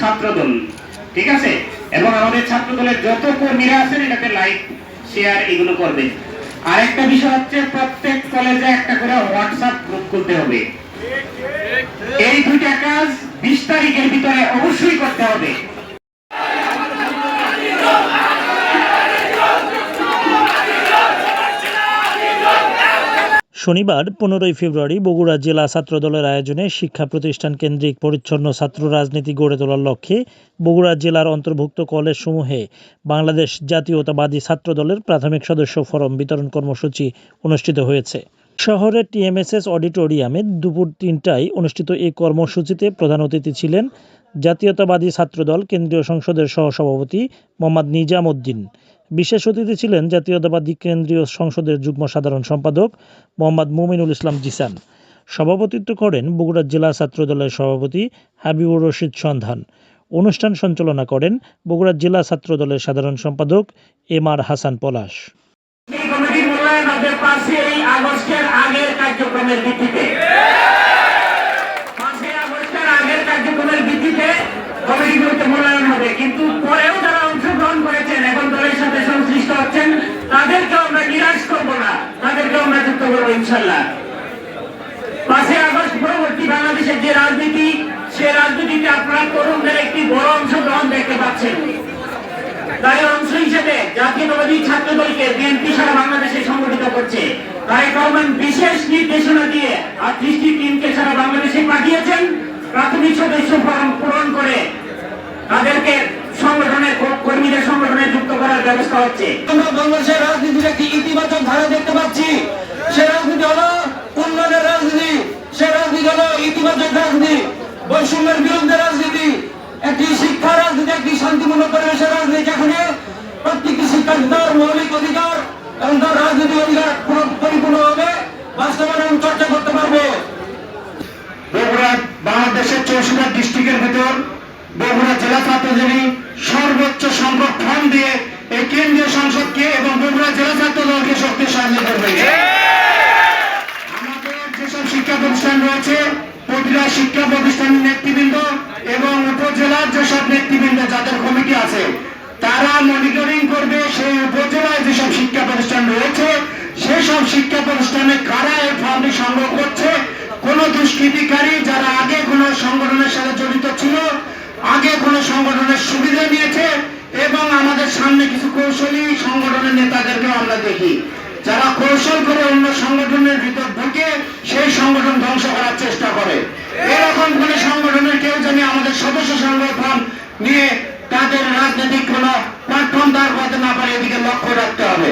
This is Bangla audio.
ছাত্রদল, ঠিক আছে? এবং আমাদের ছাত্রদলের যত কর্মীরা আছেন এটাকে লাইক শেয়ার এগুলো করবেন। আরেকটা বিষয় হচ্ছে, প্রত্যেক কলেজে একটা করে হোয়াটসঅ্যাপ গ্রুপ করতে হবে। এই দুইটা কাজ বিশ তারিখের ভিতরে অবশ্যই করতে হবে। শনিবার, পনেরোই ফেব্রুয়ারি, বগুড়া জেলা ছাত্রদলের আয়োজনে শিক্ষা প্রতিষ্ঠান কেন্দ্রিক পরিচ্ছন্ন ছাত্র রাজনীতি গড়ে তোলার লক্ষ্যে বগুড়া জেলার অন্তর্ভুক্ত কলেজসমূহে বাংলাদেশ জাতীয়তাবাদী ছাত্রদলের প্রাথমিক সদস্য ফরম বিতরণ কর্মসূচি অনুষ্ঠিত হয়েছে। শহরের টিএমএসএস অডিটোরিয়ামে দুপুর তিনটায় অনুষ্ঠিত এই কর্মসূচিতে প্রধান অতিথি ছিলেন জাতীয়তাবাদী ছাত্রদল কেন্দ্রীয় সংসদের সহসভাপতি মোহাম্মদ নিজাম উদ্দিন। বিশেষ অতিথি ছিলেন জাতীয়তাবাদী কেন্দ্রীয় সংসদের যুগ্ম সাধারণ সম্পাদক মোহাম্মদ মুমিনুল ইসলাম জিসান। সভাপতিত্ব করেন বগুড়া জেলা ছাত্রদলের সভাপতি হাবিবুর রশিদ সন্ধান। অনুষ্ঠান সঞ্চালনা করেন বগুড়া জেলা ছাত্রদলের সাধারণ সম্পাদক এম আর হাসান পলাশ। আগস্টের আগের কার্যক্রমের ভিত্তিতে পাঁচই আগস্টের আগের কার্যক্রমের ভিত্তিতে কমিটিগুলোতে মূল্যায়ন হবে কিন্তু পরেও যারা অংশগ্রহণ করেছেন এখন দলের সাথে সংশ্লিষ্ট হচ্ছেন তাদেরকে আমরা নিরাশ করব না তাদেরকে আমরা যুক্ত করব ইনশাল্লাহ পাঁচই আগস্ট পরবর্তী বাংলাদেশের যে রাজনীতি, সে রাজনীতিতে আপনারা তরুণদের একটি বড় অংশগ্রহণ দেখতে পাচ্ছেন। তার অংশ হিসেবে জাতীয়তাবাদী ছাত্র দলকে বিএনপি সারা বাংলাদেশে সংগঠিত করছে। তাই রহমান বিশেষ নির্দেশনা দিয়ে আটত্রিশটি টিমকে সারা বাংলাদেশে পাঠিয়েছেন। প্রাথমিক সদস্য ফর্ম পূরণ করে তাদেরকে সংগঠনের কর্মীদের সংগঠনে যুক্ত করার ব্যবস্থা হচ্ছে। আমরা বাংলাদেশের রাজনীতির একটি ইতিবাচক ধারা দেখতে পাচ্ছি? সে রাজনীতি হলো উন্নয়নের রাজনীতি। সে রাজনীতি হলো ইতিবাচক রাজনীতি। বৈষম্যের বিরুদ্ধে রাজনীতি। একটি শিক্ষা রাজনীতি একটি শান্তিপূর্ণ পরিবেশের রাজনীতি। যেখানে প্রত্যেকটি শিক্ষার্থীদের মৌলিক অধিকার এবং তার রাজনৈতিক অধিকার পুরো- পরিপূর্ণভাবে বাস্তবায়ন চর্চা করতে পারবে। বগুড়া বাংলাদেশের চৌষট্টি ডিস্ট্রিক্টের ভেতর বগুড়া জেলা ছাত্রজীবী সর্বোচ্চ সংখ্যক ফর্ম দিয়ে এই কেন্দ্রীয় সংসদকে এবং বগুড়া জেলা ছাত্র দলকে শক্তিশালী করবে। আমাদের যেসব শিক্ষা প্রতিষ্ঠান রয়েছে, প্রতিটা শিক্ষা প্রতিষ্ঠানের নেতৃবৃন্দ এবং উপজেলার যেসব নেতৃবৃন্দ, যাদের কমিটি আছে, তারা মনিটরিং করবে সেই উপজেলায় যেসব শিক্ষা প্রতিষ্ঠান রয়েছে, সেসব শিক্ষা প্রতিষ্ঠানে কারা এই ফর্মটি সংগ্রহ করছে, কোন দুষ্কৃতিকারী যারা আগে কোনো সংগঠনের সাথে জড়িত ছিল আগে কোনো সংগঠনের সুবিধা নিয়েছে এবং আমাদের সামনে কিছু কৌশলী সংগঠনের নেতাদেরকেও আমরা দেখি। যারা কৌশল করে অন্য সংগঠনের ভিতর ঢুকে সেই সংগঠন ধ্বংস করার চেষ্টা করে। এরকম কোন সংগঠনের কেউ জানি আমাদের সদস্য সংগঠন নিয়ে তাদের রাজনৈতিক কোন প্ল্যাটফর্ম দাঁড় করতে না পারে, এদিকে লক্ষ্য রাখতে হবে।